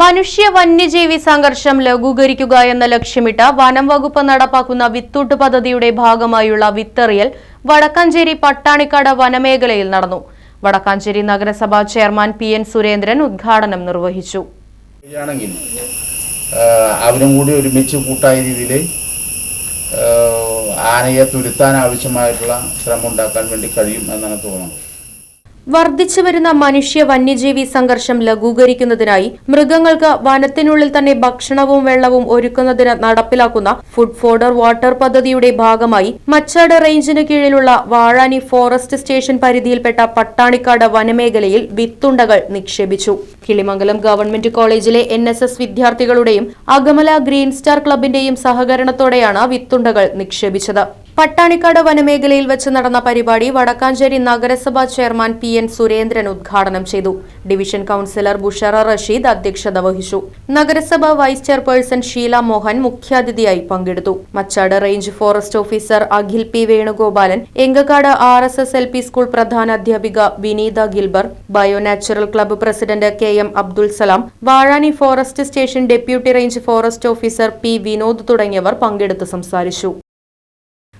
മനുഷ്യ വന്യജീവി സംഘർഷം ലഘൂകരിക്കുക എന്ന ലക്ഷ്യമിട്ട് വനം വകുപ്പ് നടപ്പാക്കുന്ന വിത്തൂട്ട് പദ്ധതിയുടെ ഭാഗമായുള്ള വിത്തെറിയൽ വടക്കാഞ്ചേരി പട്ടാണിക്കാട് വനമേഖലയിൽ നടന്നു. വടക്കാഞ്ചേരി നഗരസഭാ ചെയർമാൻ പി എൻ സുരേന്ദ്രൻ ഉദ്ഘാടനം നിർവഹിച്ചു. അവരും കൂടി ഒരുമിച്ച് കൂട്ടായ രീതിയിൽ ആനയെ തുരുത്താൻ ആവശ്യമായിട്ടുള്ള ശ്രമം ഉണ്ടാക്കാൻ വേണ്ടി കഴിയും എന്നാണ് തോന്നുന്നത്. വർദ്ധിച്ചു വരുന്ന മനുഷ്യ വന്യജീവി സംഘർഷം ലഘൂകരിക്കുന്നതിനായി മൃഗങ്ങൾക്ക് വനത്തിനുള്ളിൽ തന്നെ ഭക്ഷണവും വെള്ളവും ഒരുക്കുന്നതിന് നടപ്പിലാക്കുന്ന ഫുഡ് ഫോർഡർ വാട്ടർ പദ്ധതിയുടെ ഭാഗമായി മച്ചാട് റേഞ്ചിന് കീഴിലുള്ള വാഴാനി ഫോറസ്റ്റ് സ്റ്റേഷൻ പരിധിയിൽപ്പെട്ട പട്ടാണിക്കാട് വനമേഖലയിൽ വിത്തുണ്ടകൾ നിക്ഷേപിച്ചു. കിളിമംഗലം ഗവൺമെന്റ് കോളേജിലെ എൻ വിദ്യാർത്ഥികളുടെയും അഗമല ഗ്രീൻ സ്റ്റാർ ക്ലബിന്റെയും സഹകരണത്തോടെയാണ് വിത്തുണ്ടകൾ നിക്ഷേപിച്ചത്. പട്ടാണിക്കാട് വനമേഖലയിൽ വെച്ച് നടന്ന പരിപാടി വടക്കാഞ്ചേരി നഗരസഭാ ചെയർമാൻ പി എൻ സുരേന്ദ്രൻ ഉദ്ഘാടനം ചെയ്തു. ഡിവിഷൻ കൌൺസിലർ ബുഷറ റഷീദ് അധ്യക്ഷത വഹിച്ചു. നഗരസഭാ വൈസ് ചെയർപേഴ്സൺ ഷീല മോഹൻ മുഖ്യാതിഥിയായി പങ്കെടുത്തു. Machad range forest officer Akhil P Venugopalan Engakkad R S S L P school പ്രധാന അധ്യാപിക Vineetha Gilbert bio natural club president K M Abdul Salam Vazhani forest station deputy range forest officer P Vinod തുടങ്ങിയവർ പങ്കെടുത്ത് സംസാരിച്ചു.